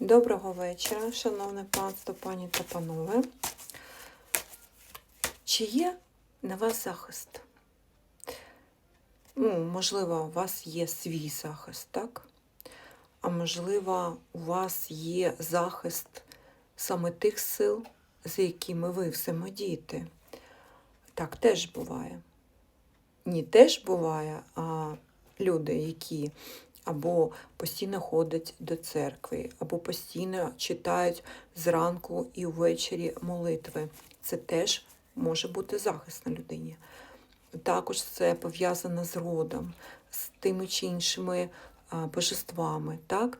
Доброго вечора, шановне панство, пані та панове. Чи є на вас захист? Ну, можливо, у вас є свій захист, так? А можливо, у вас є захист саме тих сил, з якими ви взаємодієте. Так теж буває. Ні, теж буває, а люди, які або постійно ходять до церкви, або постійно читають зранку і ввечері молитви. Це теж може бути захист на людині. Також це пов'язано з родом, з тими чи іншими божествами, так?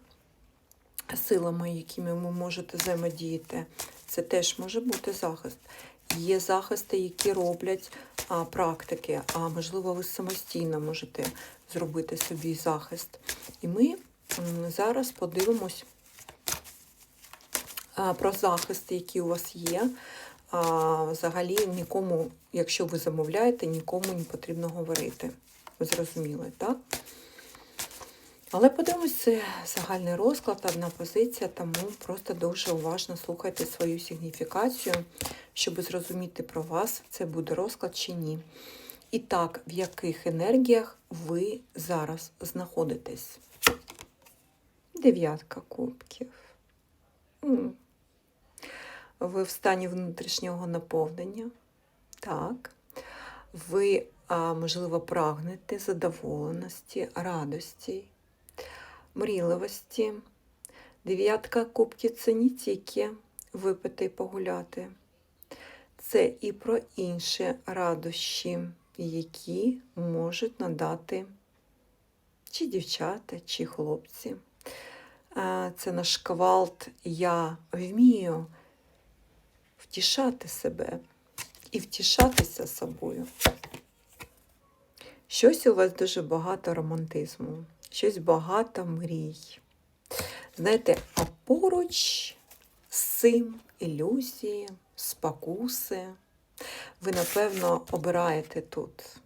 силами, якими ви можете взаємодіяти. Це теж може бути захист. Є захисти, які роблять а, практики, а можливо, ви самостійно можете зробити собі захист. І ми зараз подивимось про захисти, які у вас є. А, взагалі нікому, якщо ви замовляєте, нікому не потрібно говорити. Ви зрозуміли, так? Але подивимось, це загальний розклад, одна позиція, тому просто дуже уважно слухайте свою сигніфікацію, щоб зрозуміти про вас, це буде розклад чи ні. І так, в яких енергіях ви зараз знаходитесь? Дев'ятка кубків. Ви в стані внутрішнього наповнення. Так. Ви, можливо, прагнете задоволеності, радості, мрійливості. Дев'ятка кубків це не тільки випити і погуляти. Це і про інші радощі, які можуть надати чи дівчата, чи хлопці. Це наш квалт Я вмію втішати себе і втішатися собою. Щось у вас дуже багато романтизму, щось багато мрій. Знаєте, а поруч з цим ілюзії, спокуси. Ви, напевно, обираєте тут.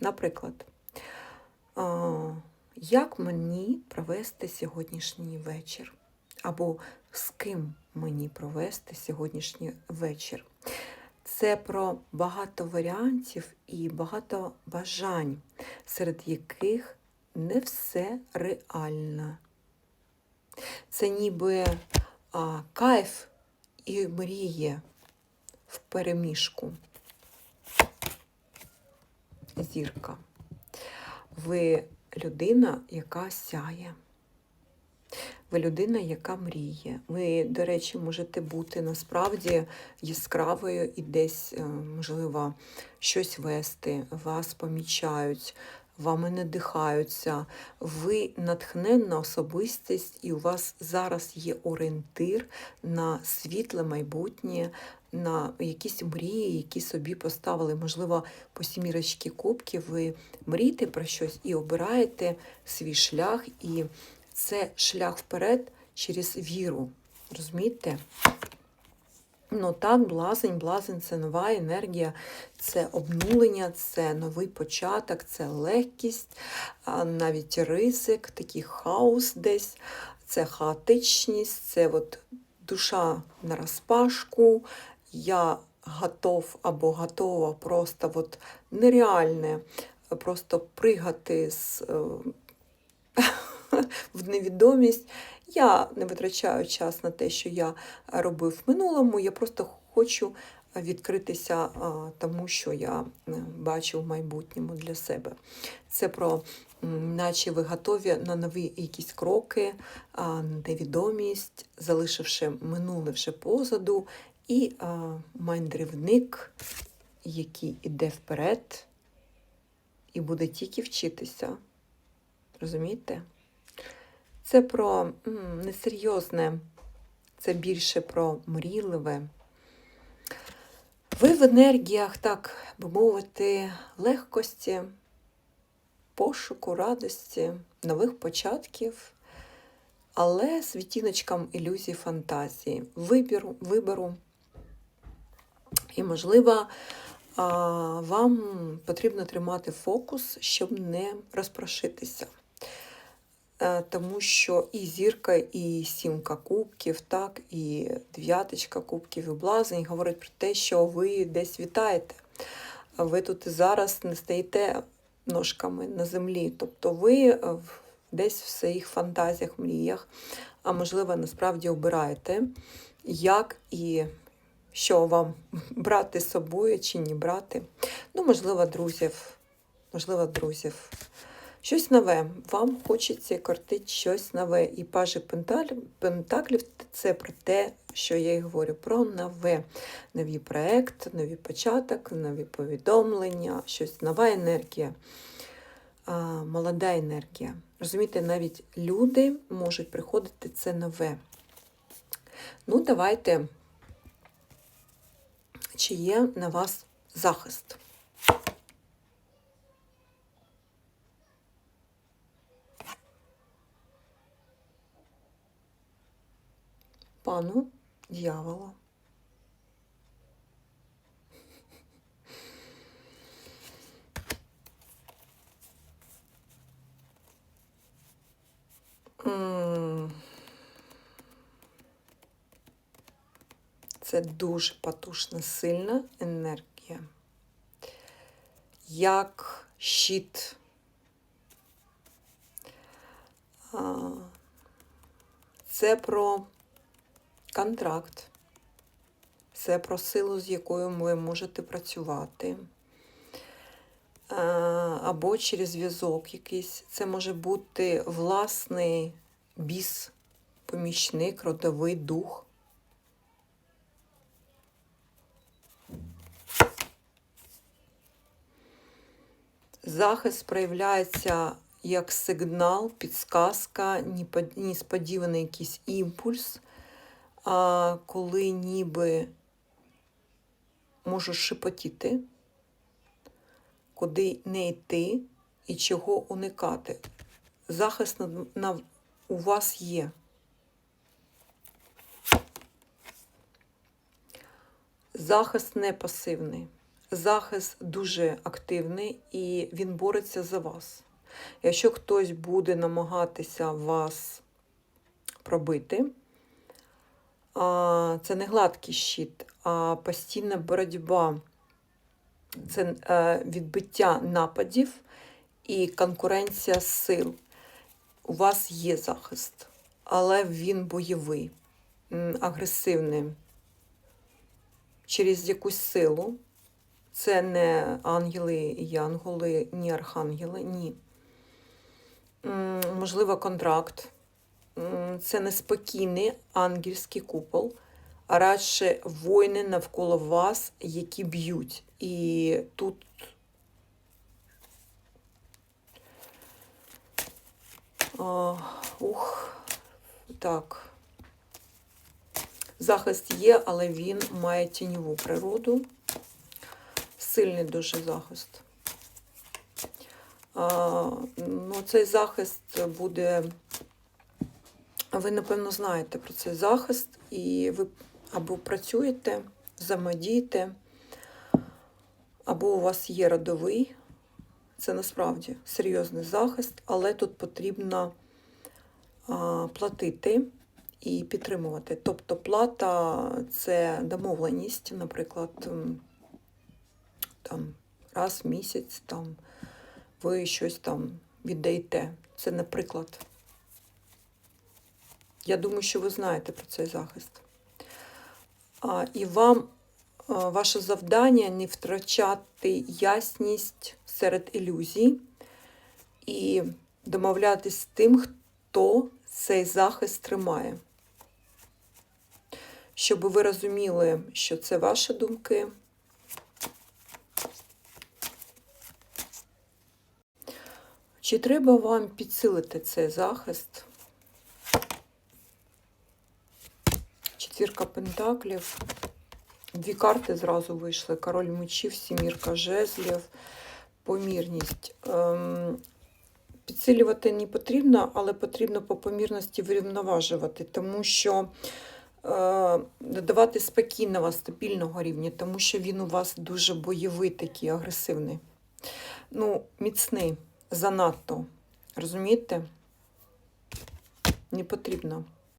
Наприклад, як мені провести сьогоднішній вечір? Або з ким мені провести сьогоднішній вечір? Це про багато варіантів і багато бажань, серед яких не все реально. Це ніби а, кайф і мріє в переміжку. Зірка. Ви людина, яка сяє. Ви людина, яка мріє. Ви, до речі, можете бути насправді яскравою і десь, е, можливо, щось вести, вас помічають, вами надихаються. Ви натхненна особистість, і у вас зараз є орієнтир на світле майбутнє, на якісь мрії, які собі поставили. Можливо, по сімірочці кубків ви мрієте про щось і обираєте свій шлях, і це шлях вперед через віру. Розумієте? Ну так, блазень, блазень це нова енергія, це обнулення, це новий початок, це легкість, навіть ризик, такий хаос десь, це хаотичність, це от душа на розпашку, я готов або готова просто от нереальне, просто пригати з. е, в невідомість. Я не витрачаю час на те, що я робив в минулому. Я просто хочу відкритися тому, що я е, бачу в майбутньому для себе. Це про наче ви готові на нові якісь кроки, невідомість, залишивши минуле вже позаду, і а, мандрівник, який іде вперед і буде тільки вчитися. Розумієте? Це про м, несерйозне, це більше про мрійливе. Ви в енергіях, так би мовити, легкості, пошуку, радості, нових початків, але з відтіночком ілюзій фантазії, вибіру, вибору. І, можливо, вам потрібно тримати фокус, щоб не розпрошитися. е, тому що і зірка, і сімка кубків, так, і дев'яточка кубків, і блазень говорить про те, що ви десь вітаєте. Ви тут і зараз не стоїте ножками на землі. Тобто ви е, десь в своїх фантазіях, мріях, а можливо, насправді обираєте, як і що вам брати з собою чи не брати. Ну, можливо, друзів, можливо, друзів. Щось нове. Вам хочеться кортить щось нове. І пажі пентаклів це про те, що я і говорю, про нове. Новий проект, новий початок, нові повідомлення, щось нова енергія, молода енергія. Розумієте, навіть люди можуть приходити це нове. Ну, давайте, чи є на вас захист? Пану дьявола. Це дуже потужна, сильна енергія. Як щит. Це про контракт. Це про силу, з якою ви можете працювати. Або через зв'язок якийсь. Це може бути власний біс, помічник, родовий дух. Захист проявляється як сигнал, підсказка, несподіваний якийсь імпульс, а коли ніби можеш шепотіти, куди не йти і чого уникати. Захист на, на, у вас є. Захист не пасивний. Захист дуже активний і він бореться за вас. Якщо хтось буде намагатися вас пробити, це не гладкий щит, а постійна боротьба. Це е, відбиття нападів і конкуренція сил. У вас є захист, але він бойовий, агресивний. Через якусь силу. Це не ангели і янголи, ні архангели, ні. Можливо, контракт. Це не спокійний ангельський купол, а радше воїни навколо вас, які б'ють. І тут а, ух, так. Захист є, але він має тіньову природу. Сильний дуже захист. А, ну, цей захист буде. Ви, напевно, знаєте про цей захист, і ви або працюєте, взаємодієте, або у вас є родовий. Це насправді серйозний захист, але тут потрібно а, платити і підтримувати. Тобто плата це домовленість, наприклад, там, раз в місяць там, ви щось там віддаєте. Це не приклад. Я думаю, що ви знаєте про цей захист. А, і вам а, ваше завдання не втрачати ясність серед ілюзій і домовлятись з тим, хто цей захист тримає. Щоб ви розуміли, що це ваші думки. Чи треба вам підсилити цей захист? Четвірка пентаклів. Дві карти зразу вийшли. Король мечів, сімірка жезлів, помірність. Ем, підсилювати не потрібно, але потрібно по помірності врівноважувати, тому що е, додавати спокійного, стабільного рівня, тому що він у вас дуже бойовий, такий, агресивний. Ну, міцний, занадто. Розумієте? Не потрібно.